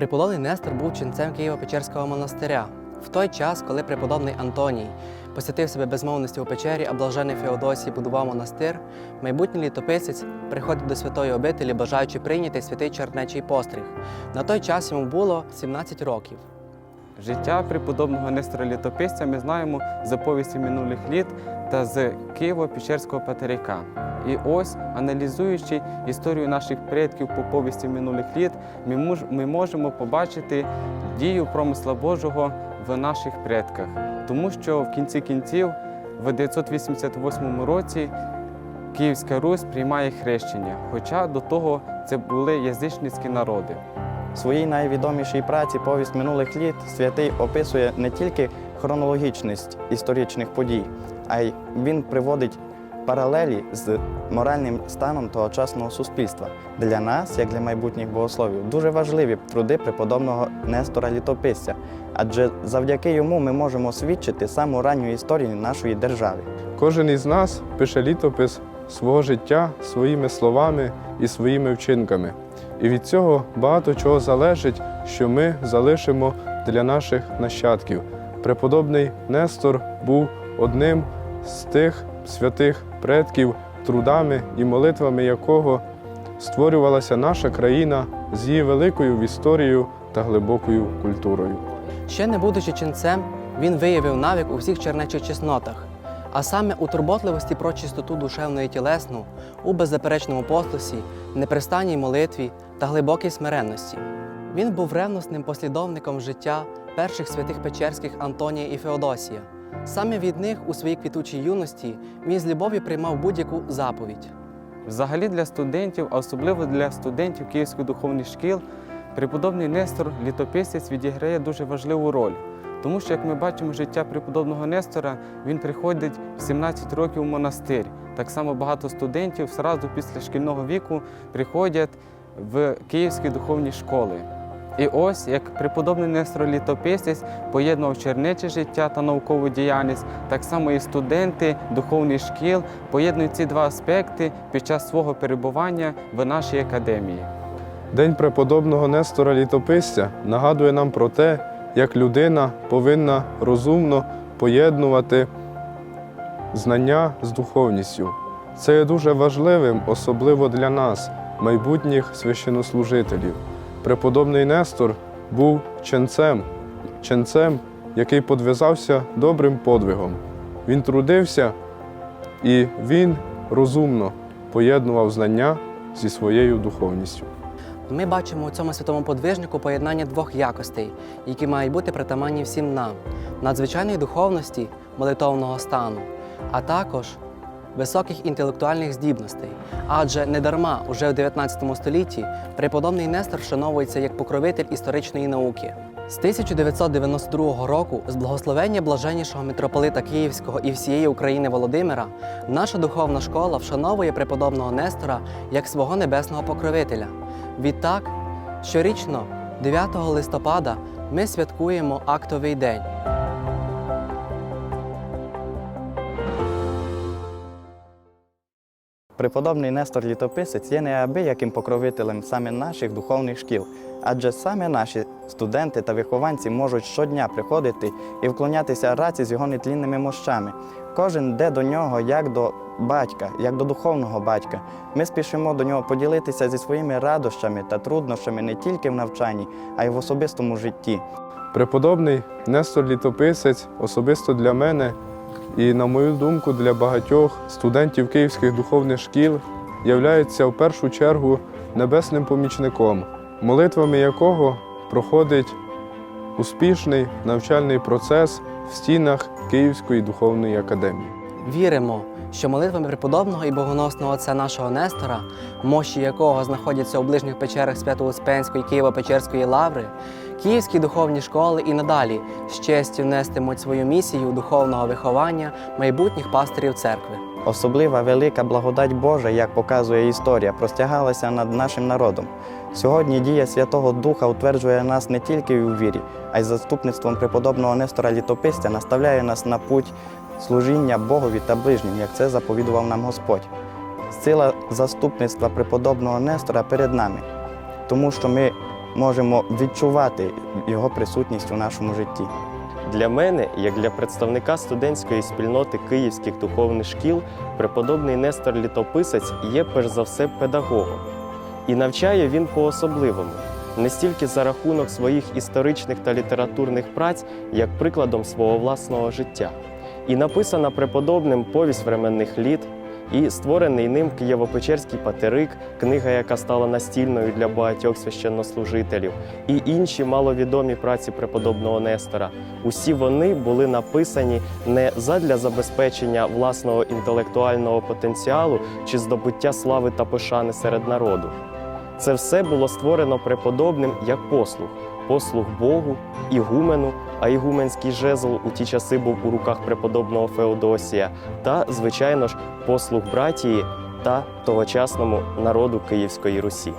Преподобний Нестор був ченцем Києво-Печерського монастиря. В той час, коли преподобний Антоній посвятив себе безмовності у печері, а блажений Феодосій будував монастир, майбутній літописець приходив до святої обителі, бажаючи прийняти святий чернечий постріг. На той час йому було 17 років. Життя преподобного Нестора Літописця ми знаємо з оповісті минулих літ та з Києво-Печерського патерика. І ось, аналізуючи історію наших предків по повісті минулих літ, ми можемо побачити дію промисла Божого в наших предках. Тому що в кінці кінців, в 988 році, Київська Русь приймає хрещення, хоча до того це були язичницькі народи. Своїй найвідомішій праці Повість минулих літ святий описує не тільки хронологічність історичних подій, а й він приводить паралелі з моральним станом тогочасного суспільства. Для нас, як для майбутніх богословів, дуже важливі труди преподобного Нестора Літописця, адже завдяки йому ми можемо свідчити саму ранню історію нашої держави. Кожен із нас пише літопис свого життя своїми словами і своїми вчинками. І від цього багато чого залежить, що ми залишимо для наших нащадків. Преподобний Нестор був одним з тих святих предків, трудами і молитвами якого створювалася наша країна з її великою історією та глибокою культурою. Ще не будучи ченцем, він виявив навик у всіх чернечих чеснотах, а саме у турботливості про чистоту душевну і тілесну, у беззаперечному послусі, непрестанній молитві та глибокій смиренності. Він був ревносним послідовником життя перших святих Печерських Антонія і Феодосія. Саме від них у своїй квітучій юності він з любов'ю приймав будь-яку заповідь. Взагалі для студентів, а особливо для студентів Київських духовних шкіл, преподобний Нестор літописець відіграє дуже важливу роль. Тому що, як ми бачимо, життя преподобного Нестора, він приходить в 17 років у монастир. Так само багато студентів зразу після шкільного віку приходять в київські духовні школи. І ось як преподобний Нестор Літописець поєднував чернече життя та наукову діяльність, так само і студенти духовних шкіл поєднують ці два аспекти під час свого перебування в нашій академії. День преподобного Нестора Літописця нагадує нам про те, як людина повинна розумно поєднувати знання з духовністю. Це є дуже важливим, особливо для нас, майбутніх священнослужителів. Преподобний Нестор був ченцем, ченцем, який подвизався добрим подвигом. Він трудився і він розумно поєднував знання зі своєю духовністю. Ми бачимо у цьому святому подвижнику поєднання двох якостей, які мають бути притаманні всім нам: надзвичайної духовності, молитовного стану, а також високих інтелектуальних здібностей. Адже недарма уже в 19 столітті преподобний Нестор вшановується як покровитель історичної науки. З 1992 року, з благословення блаженнішого митрополита Київського і всієї України Володимира, наша духовна школа вшановує преподобного Нестора як свого небесного покровителя. Відтак, щорічно, 9 листопада, ми святкуємо актовий день. Преподобний Нестор Літописець є неабияким покровителем саме наших духовних шкіл, адже саме наші студенти та вихованці можуть щодня приходити і вклонятися раці з його нетлінними мощами. Кожен йде до нього як до батька, як до духовного батька. Ми спішимо до нього поділитися зі своїми радощами та труднощами не тільки в навчанні, а й в особистому житті. Преподобний Нестор Літописець особисто для мене і, на мою думку, для багатьох студентів київських духовних шкіл являється в першу чергу небесним помічником, молитвами якого проходить успішний навчальний процес в стінах Київської духовної академії. Віримо, що молитвами преподобного і богоносного отця нашого Нестора, мощі якого знаходяться у ближніх печерах Свято-Успенської Києво-Печерської лаври, київські духовні школи і надалі з честю нестимуть свою місію духовного виховання майбутніх пастирів церкви. Особлива велика благодать Божа, як показує історія, простягалася над нашим народом. Сьогодні дія Святого Духа утверджує нас не тільки у вірі, а й заступництвом преподобного Нестора Літописця наставляє нас на путь служіння Богові та ближнім, як це заповідував нам Господь. Сила заступництва преподобного Нестора перед нами, тому що ми можемо відчувати його присутність у нашому житті. Для мене, як для представника студентської спільноти київських духовних шкіл, преподобний Нестор Літописець є перш за все педагогом. І навчає він по-особливому, не стільки за рахунок своїх історичних та літературних праць, як прикладом свого власного життя. І написана преподобним повість временних літ, і створений ним Києво-Печерський патерик, книга, яка стала настільною для багатьох священнослужителів, і інші маловідомі праці преподобного Нестора. Усі вони були написані не задля забезпечення власного інтелектуального потенціалу чи здобуття слави та пошани серед народу. Це все було створено преподобним як послуг, послуг Богу, ігумену, а ігуменський жезл у ті часи був у руках преподобного Феодосія, та, звичайно ж, послуг братії та тогочасному народу Київської Русі.